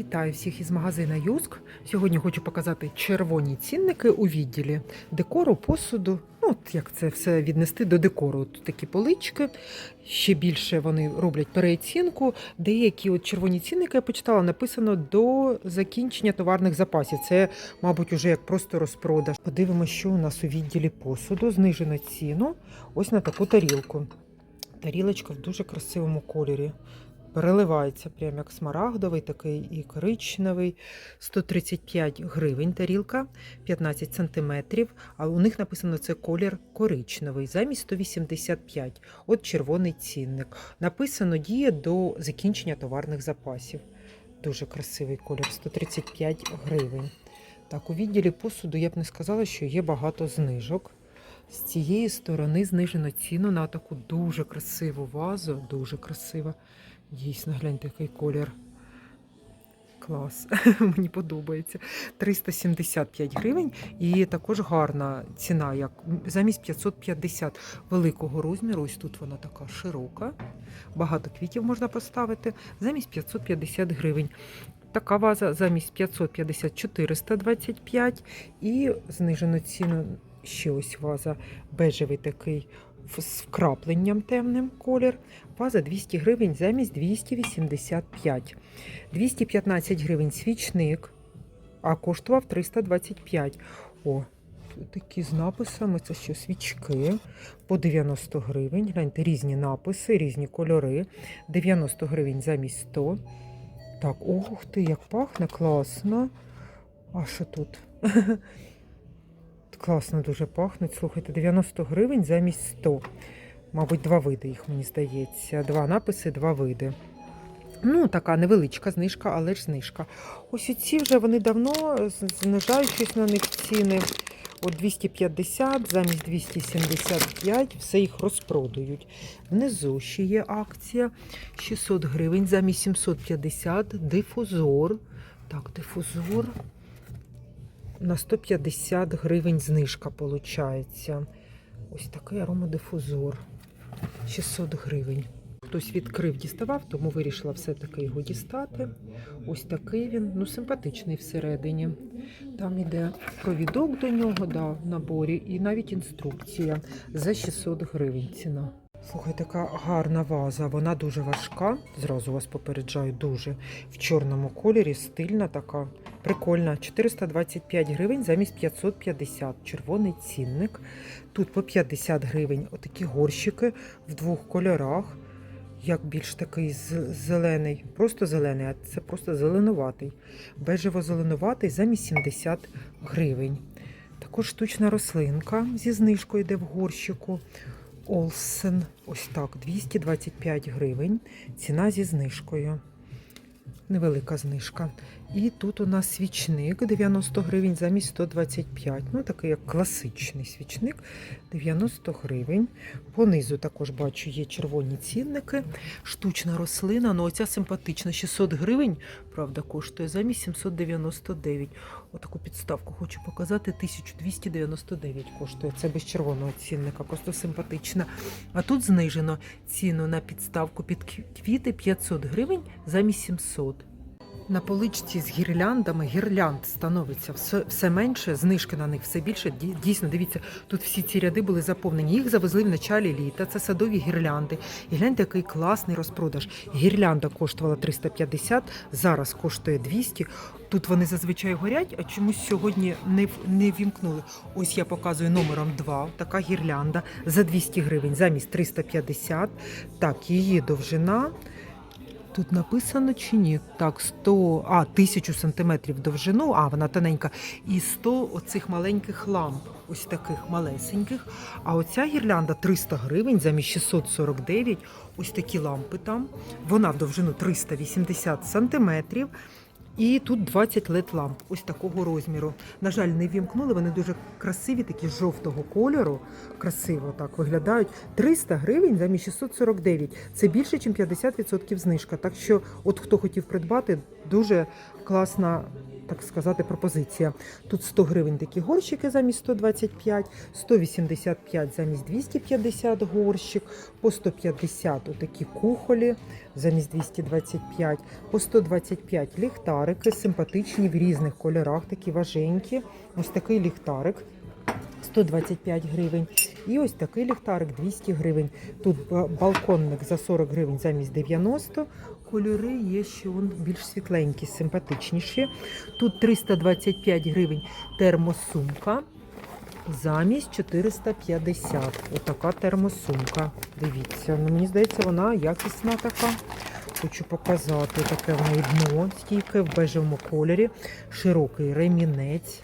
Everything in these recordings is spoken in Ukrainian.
Вітаю всіх із магазина Юск. Сьогодні хочу показати червоні цінники у відділі декору, посуду. Ну, от як це все віднести до декору. Тут такі полички. Ще більше вони роблять переоцінку. Деякі от червоні цінники я почитала, написано до закінчення товарних запасів. Це, мабуть, уже як просто розпродаж. Подивимося, що у нас у відділі посуду. Знижено ціну. Ось на таку тарілку. Тарілочка в дуже красивому кольорі. Переливається прям як смарагдовий, такий і коричневий. 135 гривень тарілка, 15 сантиметрів. А у них написано це колір коричневий, замість 185. От червоний цінник. Написано діє до закінчення товарних запасів. Дуже красивий колір, 135 гривень. Так, у відділі посуду я б не сказала, що є багато знижок. З цієї сторони знижено ціну на таку дуже красиву вазу. Дуже красива. Дійсно, гляньте, який колір. Клас, мені подобається. 375 гривень. І також гарна ціна, як замість 550 великого розміру. Ось тут вона така широка. Багато квітів можна поставити. Замість 550 гривень. Така ваза замість 550 425 і знижено ціну ще ось ваза бежевий такий з вкрапленням темним колір. Ваза 200 гривень замість 285. 215 гривень свічник, а коштував 325. О, такі з написами, це що свічки по 90 гривень. Гляньте, різні написи, різні кольори. 90 гривень замість 100. Так, ох ти, як пахне, класно. А що тут? Класно дуже пахнуть. Слухайте, 90 гривень замість 100. Мабуть, два види їх, мені здається. Два написи, два види. Ну, така невеличка знижка, але ж знижка. Ось ці вже вони давно з- знижають щось на них ціни. От 250 замість 275, все їх розпродають. Внизу ще є акція 600 гривень замість 750. Дифузор. Так, дифузор на 150 гривень знижка виходить. Ось такий аромадифузор. 600 гривень. Хтось відкрив, діставав, тому вирішила все-таки його дістати. Ось такий він, ну симпатичний всередині. Там іде провідок до нього, да, в наборі, і навіть інструкція за 600 гривень ціна. Слухай, така гарна ваза, вона дуже важка. Зразу вас попереджаю, дуже в чорному кольорі, стильна така. Прикольна. 425 гривень замість 550. Червоний цінник. Тут по 50 гривень отакі горщики в двох кольорах. Як більш такий зелений, просто зелений, а це просто зеленуватий. Бежево-зеленуватий замість 70 гривень. Також штучна рослинка зі знижкою йде в горщику. Олсен. Ось так, 225 гривень. Ціна зі знижкою. Невелика знижка. І тут у нас свічник 90 гривень замість 125. Ну, такий як класичний свічник 90 гривень. Понизу також бачу є червоні цінники. Штучна рослина, ну оця симпатична 600 гривень, правда, коштує замість 799. Отаку підставку хочу показати. 1299 коштує. Це без червоного цінника, просто симпатична. А тут знижено ціну на підставку під квіти 500 гривень замість 700. На поличці з гірляндами гірлянд становиться все, все менше, знижки на них все більше. Дійсно, дивіться, тут всі ці ряди були заповнені. Їх завезли в началі літа. Це садові гірлянди. І гляньте, який класний розпродаж. Гірлянда коштувала 350, зараз коштує 200. Тут вони зазвичай горять, а чомусь сьогодні не, не вімкнули. Ось я показую номером 2, така гірлянда за 200 гривень замість 350. Так, її довжина. Тут написано чи ні? Так, 100, а, 1000 сантиметрів довжину, а вона тоненька, і 100 оцих маленьких ламп, ось таких малесеньких. А оця гірлянда 300 гривень замість 649. Ось такі лампи там. Вона в довжину 380 сантиметрів. І тут 20 led ламп, ось такого розміру. На жаль, не вімкнули. Вони дуже красиві, такі жовтого кольору. Красиво так виглядають. 300 гривень замість 649. Це більше, ніж 50% знижка. Так що, от хто хотів придбати, дуже класна так сказати, пропозиція. Тут 100 гривень такі горщики замість 125, 185 замість 250 горщик, по 150 отакі кухолі замість 225, по 125 ліхтарики, симпатичні в різних кольорах, такі важенькі. Ось такий ліхтарик. 125 гривень. І ось такий ліхтарик 200 гривень. Тут балконник за 40 гривень замість 90. Кольори є ще вон більш світленькі, симпатичніші. Тут 325 гривень термосумка. Замість 450. Отака термосумка. Дивіться, ну мені здається, вона якісна така. Хочу показати таке в неї дно стійке в бежевому кольорі. Широкий ремінець.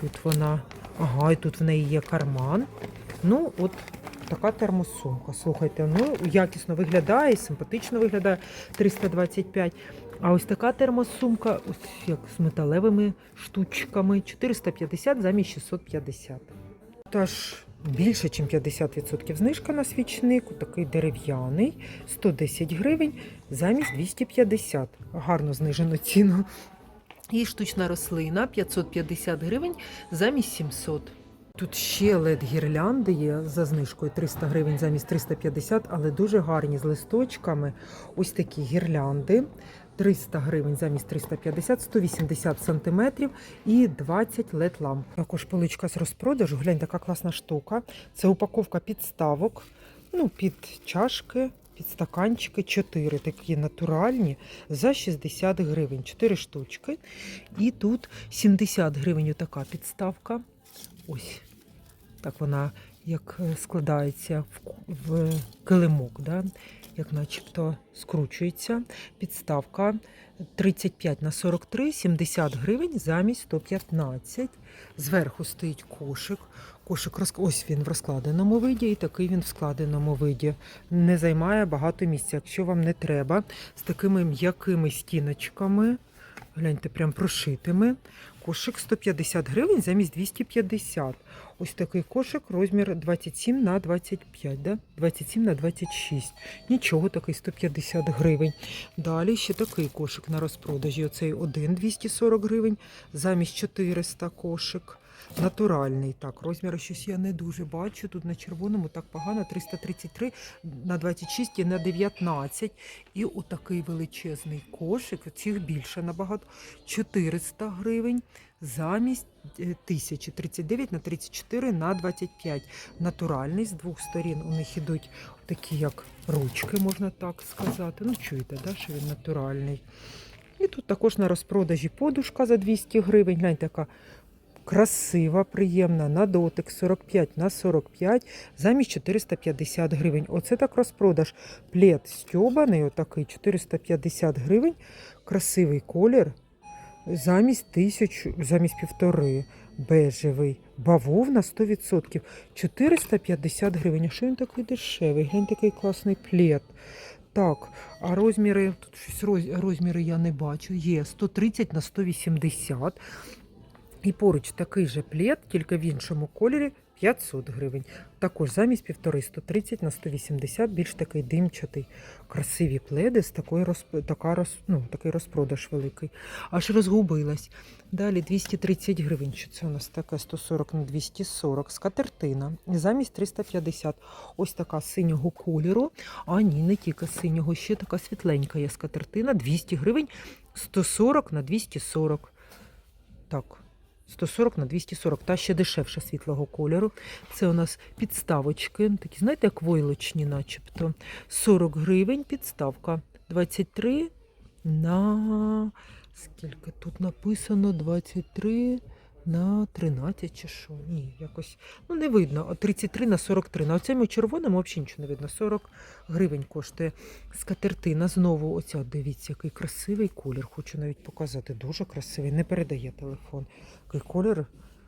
Тут вона, ага, і тут в неї є карман. Ну, от така термосумка. Слухайте, ну якісно виглядає, симпатично виглядає 325. А ось така термосумка, ось як з металевими штучками, 450 замість 650. Тож більше, ніж 50% знижка на свічник, такий дерев'яний, 110 гривень замість 250. Гарно знижено ціну. І штучна рослина 550 гривень замість 700. Тут ще led гірлянди є за знижкою 300 гривень замість 350, але дуже гарні з листочками. Ось такі гірлянди. 300 гривень замість 350, 180 сантиметрів і 20 led ламп. Також поличка з розпродажу. Глянь, така класна штука. Це упаковка підставок, ну, під чашки, під стаканчики. 4 такі натуральні за 60 гривень. 4 штучки. І тут 70 гривень така підставка. Ось так вона як е, складається в, килимок, да? як начебто скручується. Підставка 35 на 43, 70 гривень замість 115. Зверху стоїть кошик. Кошик ось він в розкладеному виді, і такий він в складеному виді. Не займає багато місця. Якщо вам не треба, з такими м'якими стіночками, гляньте, прям прошитими. Кошик 150 гривень замість 250. Ось такий кошик, розмір 27 на 25, да? 27 на 26. Нічого, такий 150 гривень. Далі ще такий кошик на розпродажі. Оцей один 240 гривень, замість 400 кошик. Натуральний, так, розміри щось я не дуже бачу. Тут на червоному так погано, 333 на 26 і на 19. І отакий величезний кошик, цих більше набагато, 400 гривень замість е, 1039 на 34 на 25. Натуральний з двох сторін у них ідуть такі, як ручки, можна так сказати. Ну, чуєте, да, що він натуральний. І тут також на розпродажі подушка за 200 гривень. Гляньте, така красива, приємна, на дотик 45 на 45, замість 450 гривень. Оце так розпродаж. Плед стьобаний, отакий 450 гривень. Красивий колір. Замість тисяч, замість півтори. Бежевий. Бавовна 100%. 450 гривень. А що він такий дешевий? Глянь, такий класний плед. Так, а розміри, тут щось розміри я не бачу. Є 130 на 180. І поруч такий же плед, тільки в іншому кольорі 500 гривень. Також замість півтори 130 на 180, більш такий димчатий. Красиві пледи з такої розп... така роз... ну, такий розпродаж великий. Аж розгубилась. Далі 230 гривень. Що це у нас таке 140 на 240. Скатертина. Замість 350. Ось така синього кольору. А ні, не тільки синього, ще така світленька є скатертина. 200 гривень, 140 на 240. Так. 140 на 240, та ще дешевше світлого кольору. Це у нас підставочки, такі, знаєте, як войлочні, начебто. 40 гривень підставка. 23 на скільки тут написано? 23 на 13 чи що? Ні, якось. Ну, не видно. 33 на 43. На цьому червоному взагалі нічого не видно. 40 гривень коштує скатертина. Знову оця, дивіться, який красивий колір. Хочу навіть показати. Дуже красивий. Не передає телефон. Такий колір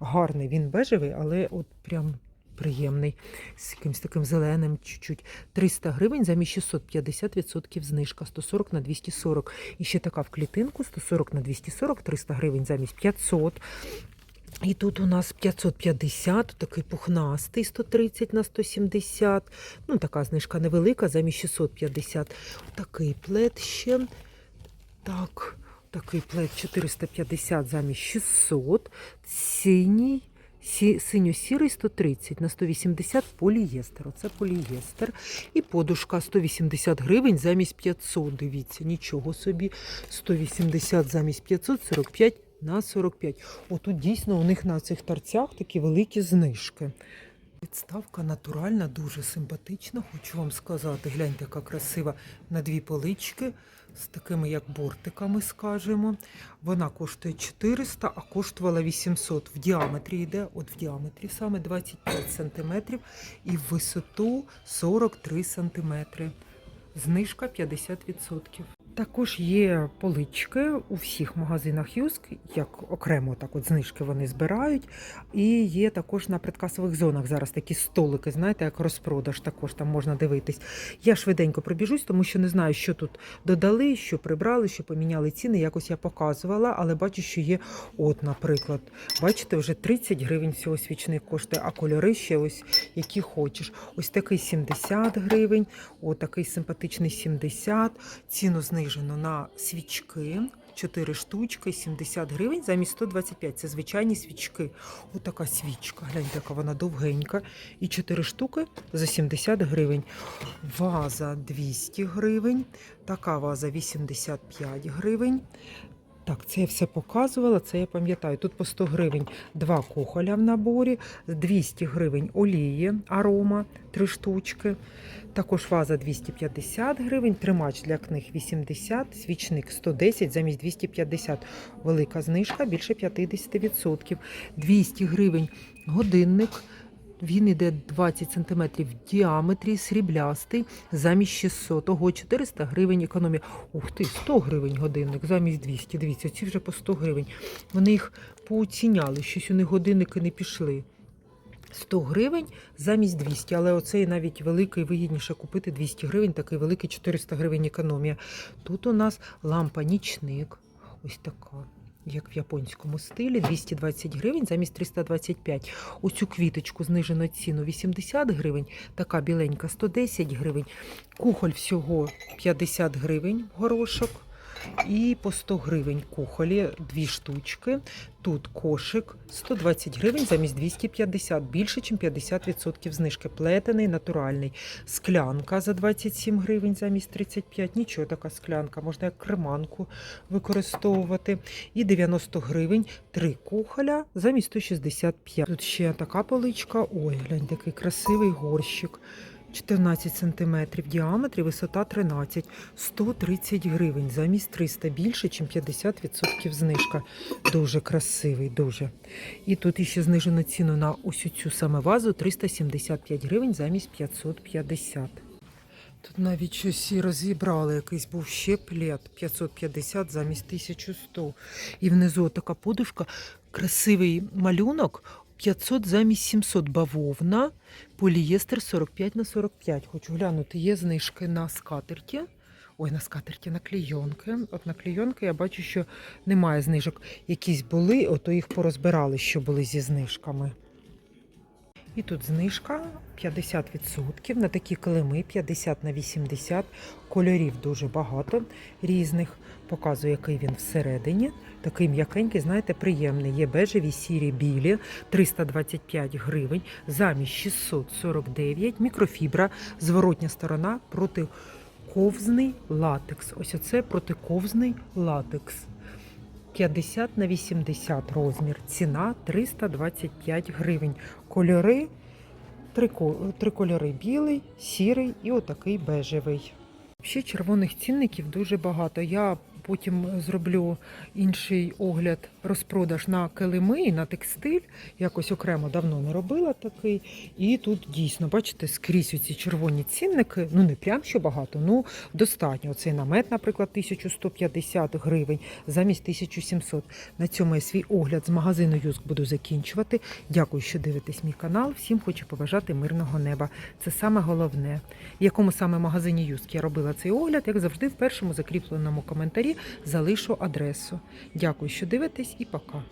гарний. Він бежевий, але от прям приємний. З якимось таким зеленим чуть-чуть. 300 гривень замість 650% знижка. 140 на 240. І ще така в клітинку. 140 на 240, 300 гривень замість 500. І тут у нас 550, такий пухнастий 130 на 170. Ну, така знижка невелика, замість 650. Такий плед ще. Так, Такий плед 450 замість 600. Синій, синьо-сірий 130 на 180 полієстер. Оце полієстер. І подушка 180 гривень замість 500. Дивіться, нічого собі. 180 замість 500, 45 на 45. Отут дійсно у них на цих торцях такі великі знижки. Підставка натуральна, дуже симпатична, хочу вам сказати. Гляньте, яка красива на дві полички з такими як бортиками, скажемо. Вона коштує 400, а коштувала 800. В діаметрі йде, от в діаметрі саме 25 см і в висоту 43 см. Знижка 50%. Також є полички у всіх магазинах Юск, як окремо так от знижки вони збирають. І є також на предкасових зонах зараз такі столики, знаєте, як розпродаж, також там можна дивитись. Я швиденько пробіжусь, тому що не знаю, що тут додали, що прибрали, що поміняли ціни. Якось я показувала, але бачу, що є, от, наприклад, бачите, вже 30 гривень всього свічник коштує, а кольори ще ось які хочеш. Ось такий 70 гривень, от такий симпатичний 70, ціну знижено на свічки. 4 штучки, 70 гривень замість 125. Це звичайні свічки. Отака свічка. Гляньте, яка вона довгенька. І 4 штуки за 70 гривень. Ваза 200 гривень. Така ваза 85 гривень. Так, це я все показувала, це я пам'ятаю. Тут по 100 гривень два кухоля в наборі, 200 гривень олії, арома, 3 штучки. Також ваза 250 гривень, тримач для книг 80, свічник 110 замість 250. Велика знижка більше 50%. 200 гривень годинник. Він іде 20 см в діаметрі, сріблястий, замість 600. Ого, 400 гривень економія. Ух ти, 100 гривень годинник, замість 200. Дивіться, ці вже по 100 гривень. Вони їх пооціняли, щось у них годинники не пішли. 100 гривень замість 200, але оцей навіть великий вигідніше купити 200 гривень, такий великий 400 гривень економія. Тут у нас лампа нічник, ось така. Як в японському стилі, 220 гривень замість 325. Оцю квіточку знижено ціну 80 гривень, така біленька 110 гривень. Кухоль всього 50 гривень горошок. І по 100 гривень кухолі дві штучки. Тут кошик 120 гривень замість 250, більше, ніж 50% знижки. Плетений, натуральний. Склянка за 27 гривень замість 35. Нічого така склянка, можна як креманку використовувати. І 90 гривень три кухоля замість 165. Тут ще така поличка. Ой, глянь, такий красивий горщик. 14 см діаметрі, висота 13, 130 гривень, замість 300 більше, ніж 50% знижка. Дуже красивий, дуже. І тут іще знижено ціну на ось цю саме вазу 375 гривень замість 550. Тут навіть щось і розібрали, якийсь був ще плед 550 замість 1100. І внизу така подушка, красивий малюнок. 500 замість 700 бавовна, полієстер 45 на 45. Хочу глянути, є знижки на скатерті. Ой, на скатерті, на клейонки. От на клейонки я бачу, що немає знижок. Якісь були, ото їх порозбирали, що були зі знижками. І тут знижка 50% на такі килими 50 на 80. Кольорів дуже багато різних. Показую, який він всередині. Такий м'якенький, знаєте, приємний. Є бежеві, сірі, білі, 325 гривень, замість 649, мікрофібра, зворотня сторона протиковзний латекс. Ось оце протиковзний латекс. 50 на 80 розмір. Ціна 325 гривень. Кольори три, кольори: білий, сірий і отакий бежевий. Ще червоних цінників дуже багато. Я потім зроблю інший огляд, розпродаж на килими і на текстиль. Якось окремо давно не робила такий. І тут дійсно, бачите, скрізь ці червоні цінники. Ну не прям що багато, ну достатньо. Цей намет, наприклад, 1150 гривень замість 1700. На цьому я свій огляд з магазину Юск буду закінчувати. Дякую, що дивитесь мій канал. Всім хочу побажати мирного неба. Це саме головне. В якому саме магазині Юск я робила цей огляд, як завжди, в першому закріпленому залишу адресу. Дякую, що дивитесь, і пока.